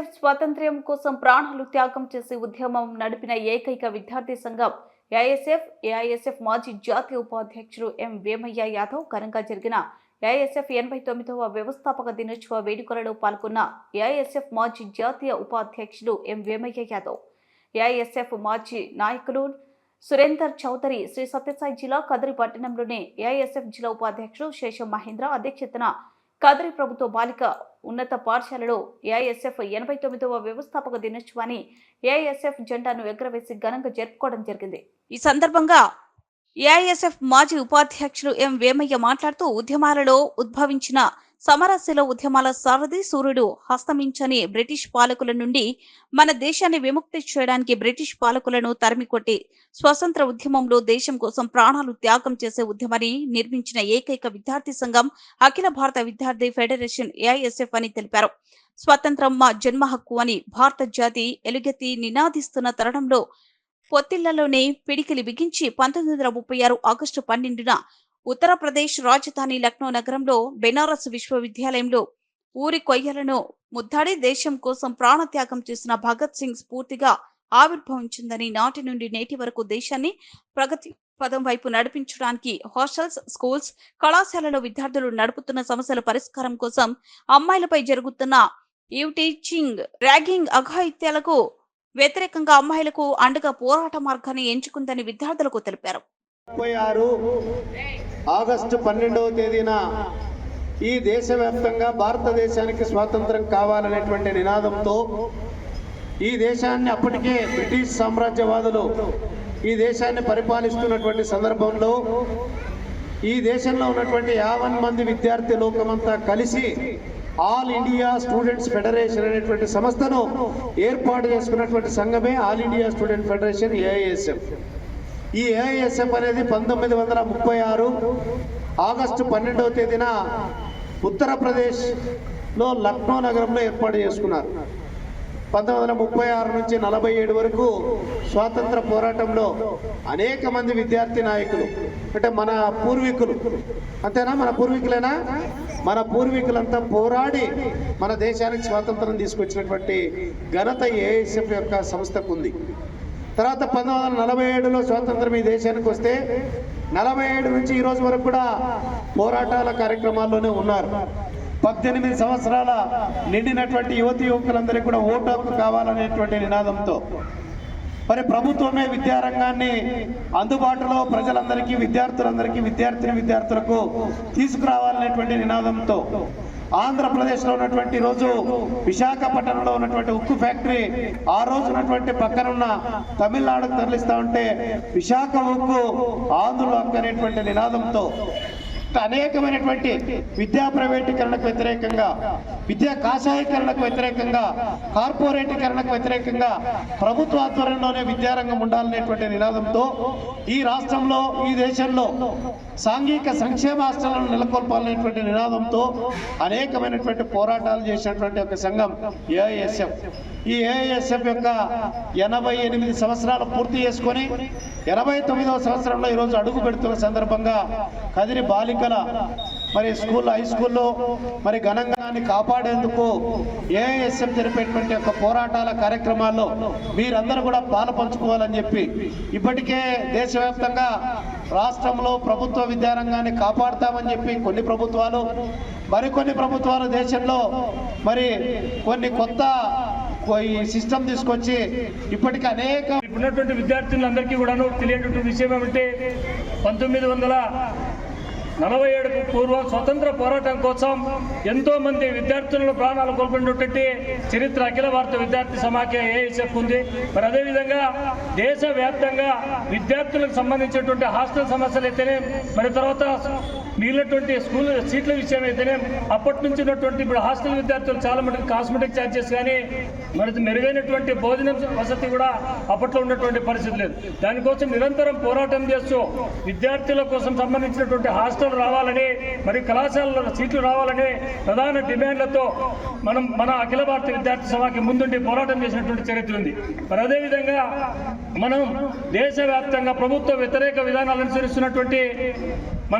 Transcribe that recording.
AISF స్వాతంత్ర్యం కోసం ప్రాణాలు త్యాగం చేసి ఉద్యమం నడిపిన ఏకైక విద్యార్థి సంఘం. ఏఐఎస్ఎఫ్ ఏఐఎస్ఎఫ్ మాజీ జాతీయ ఉపాధ్యక్షుడు ఎం వేమయ్య యాదవ్ ఘనంగా జరిగిన ఏఐఎస్ఎఫ్ ఎనభై తొమ్మిదవ వ్యవస్థాపక దినోత్సవ వేడుకలలో పాల్గొన్న ఏఐఎస్ఎఫ్ మాజీ జాతీయ ఉపాధ్యక్షుడు ఎం వేమయ్య యాదవ్. ఏఐఎస్ఎఫ్ మాజీ నాయకులు సురేందర్ చౌదరి శ్రీ సత్యసాయి జిల్లా కదిరి పట్టణంలోని ఏఐఎస్ఎఫ్ జిల్లా ఉపాధ్యక్షుడు శేషం మహేంద్ర అధ్యక్షతన కదిరి ప్రభుత్వ బాలిక ఉన్నత పాఠశాలలో ఏఐఎస్ఎఫ్ ఎనభై తొమ్మిదవ వ్యవస్థాపక దినోత్సవాన్ని ఏఐఎస్ఎఫ్ జెండాను ఎగ్రవేసి ఘనంగా జరుపుకోవడం జరిగింది. ఈ సందర్భంగా ఏఐఎస్ఎఫ్ మాజీ ఉపాధ్యక్షులు ఎం వేమయ్య మాట్లాడుతూ ఉద్యమాలలో ఉద్భవించిన సమరస్యలో ఉద్యమాల సారథి సూర్యుడు హస్తమించని బ్రిటిష్ పాలకుల నుండి మన దేశాన్ని విముక్తి చేయడానికి బ్రిటిష్ పాలకులను తరిమికొట్టి స్వతంత్ర ఉద్యమంలో దేశం కోసం ప్రాణాలు త్యాగం చేసే ఉద్యమాన్ని నిర్మించిన ఏకైక విద్యార్థి సంఘం అఖిల భారత విద్యార్థి ఫెడరేషన్ ఏఐఎస్ఎఫ్ అని తెలిపారు. స్వతంత్రం మా జన్మ హక్కు అని భారత జాతి ఎలుగెత్తి నినాదిస్తున్న తరుణంలో పొత్తిళ్ళలోనే పిడికిలి బిగించి పంతొమ్మిది వందల ముప్పై ఆరు ఆగస్టు పన్నెండున ఉత్తరప్రదేశ్ రాజధాని లక్నో నగరంలో బెనారస్ విశ్వవిద్యాలయంలో ఊరి కొయ్యలను ముద్దాడి దేశం కోసం ప్రాణత్యాగం చేసిన భగత్ సింగ్ స్ఫూర్తిగా ఆవిర్భవించిందని నాటి నుండి నేటి వరకు దేశాన్ని ప్రగతి పదం వైపు నడిపించడానికి హాస్టల్స్ స్కూల్స్ కళాశాలలో విద్యార్థులు నడుపుతున్న సమస్యల పరిష్కారం కోసం అమ్మాయిలపై జరుగుతున్న ఈవ్ టీచింగ్ ర్యాగింగ్ అఘాయిత్యాలకు వ్యతిరేకంగా అమ్మాయిలకు అండగా పోరాట మార్గాన్ని ఎంచుకుందని విద్యార్థులకు తెలిపారు. ముప్పై ఆరు ఆగస్టు పన్నెండవ తేదీన ఈ దేశవ్యాప్తంగా భారతదేశానికి స్వాతంత్రం కావాలనేటువంటి నినాదంతో ఈ దేశాన్ని అప్పటికే బ్రిటిష్ సామ్రాజ్యవాదులు ఈ దేశాన్ని పరిపాలిస్తున్నటువంటి సందర్భంలో ఈ దేశంలో ఉన్నటువంటి యావన్ మంది విద్యార్థి లోకమంతా కలిసి ఆల్ ఇండియా స్టూడెంట్స్ ఫెడరేషన్ అనేటువంటి సంస్థను ఏర్పాటు చేసుకున్నటువంటి సంఘమే all India student federation AISF ఈ ఏఐఎస్ఎఫ్ అనేది పంతొమ్మిది వందల ముప్పై ఆరు ఆగస్టు పన్నెండవ తేదీన ఉత్తరప్రదేశ్లో లక్నో నగరంలో ఏర్పాటు చేసుకున్నారు. పంతొమ్మిది వందల ముప్పై ఆరు నుంచి నలభై ఏడు వరకు స్వాతంత్ర పోరాటంలో అనేక మంది విద్యార్థి నాయకులు అంటే మన పూర్వీకులు అంతేనా? మన పూర్వీకులేనా? మన పూర్వీకులంతా పోరాడి మన దేశానికి స్వాతంత్రం తీసుకొచ్చినటువంటి ఘనత ఏఐఎస్ఎఫ్ యొక్క సంస్థకు ఉంది. తర్వాత పంతొమ్మిది వందల నలభై ఏడులో స్వాతంత్రం ఈ దేశానికి వస్తే నలభై ఏడు నుంచి ఈ రోజు వరకు కూడా పోరాటాల కార్యక్రమాల్లోనే ఉన్నారు. పద్దెనిమిది సంవత్సరాల నిండినటువంటి యువతి యువకులందరికీ కూడా ఓటు హక్కు కావాలనేటువంటి నినాదంతో మరి ప్రభుత్వమే విద్యారంగాన్ని అందుబాటులో ప్రజలందరికీ విద్యార్థులందరికీ విద్యార్థిని విద్యార్థులకు తీసుకురావాలనేటువంటి నినాదంతో ఆంధ్రప్రదేశ్లో ఉన్నటువంటి రోజు విశాఖపట్నంలో ఉన్నటువంటి ఉక్కు ఫ్యాక్టరీ ఆ రోజు ఉన్నటువంటి పక్కనున్న తమిళనాడుకు తరలిస్తా ఉంటే విశాఖ ఉక్కు ఆంధ్రులు హక్కు అనేటువంటి నినాదంతో అనేకమైనటువంటి విద్యా ప్రైవేటీకరణకు వ్యతిరేకంగా విద్యా కాషాయీకరణకు వ్యతిరేకంగా కార్పొరేటీకరణకు వ్యతిరేకంగా ప్రభుత్వ ఆధ్వర్యంలోనే విద్యారంగం ఉండాలనేటువంటి నినాదంతో ఈ రాష్ట్రంలో ఈ దేశంలో సాంఘిక సంక్షేమ హాస్టళ్ళను నెలకొల్పాలనేటువంటి నినాదంతో అనేకమైనటువంటి పోరాటాలు చేసినటువంటి ఒక సంఘం ఏఐఎస్ఎఫ్. ఈ ఏఐఎస్ఎఫ్ యొక్క ఎనభై ఎనిమిది సంవత్సరాలు పూర్తి చేసుకొని ఎనభై తొమ్మిదవ సంవత్సరంలో ఈరోజు అడుగు పెడుతున్న సందర్భంగా కదిరి బాలికల మరి స్కూల్ హై స్కూల్లో మరి ఘనంగాన్ని కాపాడేందుకు ఏఐఎస్ఎం జరిపేటువంటి యొక్క పోరాటాల కార్యక్రమాల్లో మీరందరూ కూడా పాలు పంచుకోవాలని చెప్పి ఇప్పటికే దేశవ్యాప్తంగా రాష్ట్రంలో ప్రభుత్వ విద్యారంగాన్ని కాపాడుతామని చెప్పి కొన్ని ప్రభుత్వాలు మరికొన్ని ప్రభుత్వాలు దేశంలో మరి కొన్ని కొత్త ఈ సిస్టమ్ తీసుకొచ్చి ఇప్పటికీ అనేక ఇప్పుడున్నటువంటి విద్యార్థులందరికీ కూడాను తెలియనటువంటి విషయం ఏమంటే పంతొమ్మిది వందల నలభై ఏడుకు పూర్వం స్వతంత్ర పోరాటం కోసం ఎంతో మంది విద్యార్థులను ప్రాణాలు కోల్పోయినటువంటి చరిత్ర అఖిల భారత విద్యార్థి సమాఖ్య ఏఎస్ఎఫ్ ఉంది. మరి అదేవిధంగా దేశవ్యాప్తంగా విద్యార్థులకు సంబంధించినటువంటి హాస్టల్ సమస్యలు అయితేనే మరి తర్వాత మిగిలినటువంటి స్కూల్ సీట్ల విషయం అయితేనే అప్పటి నుంచి ఉన్నటువంటి ఇప్పుడు హాస్టల్ విద్యార్థులు చాలా మటుకు కాస్మెటిక్ ఛార్జెస్ కానీ మరి మెరుగైనటువంటి భోజనం వసతి కూడా అప్పట్లో ఉన్నటువంటి పరిస్థితి లేదు. దానికోసం నిరంతరం పోరాటం చేస్తూ విద్యార్థుల కోసం సంబంధించినటువంటి హాస్టల్ రావాలని మరి కళాశాలలో సీట్లు రావాలని ప్రధాన డిమాండ్లతో మనం మన అఖిల భారత విద్యార్థి సభకి ముందుండి పోరాటం చేసినటువంటి చరిత్ర ఉంది. మరి అదేవిధంగా మనం దేశవ్యాప్తంగా ప్రభుత్వ వ్యతిరేక విధానాలు అనుసరిస్తున్నటువంటి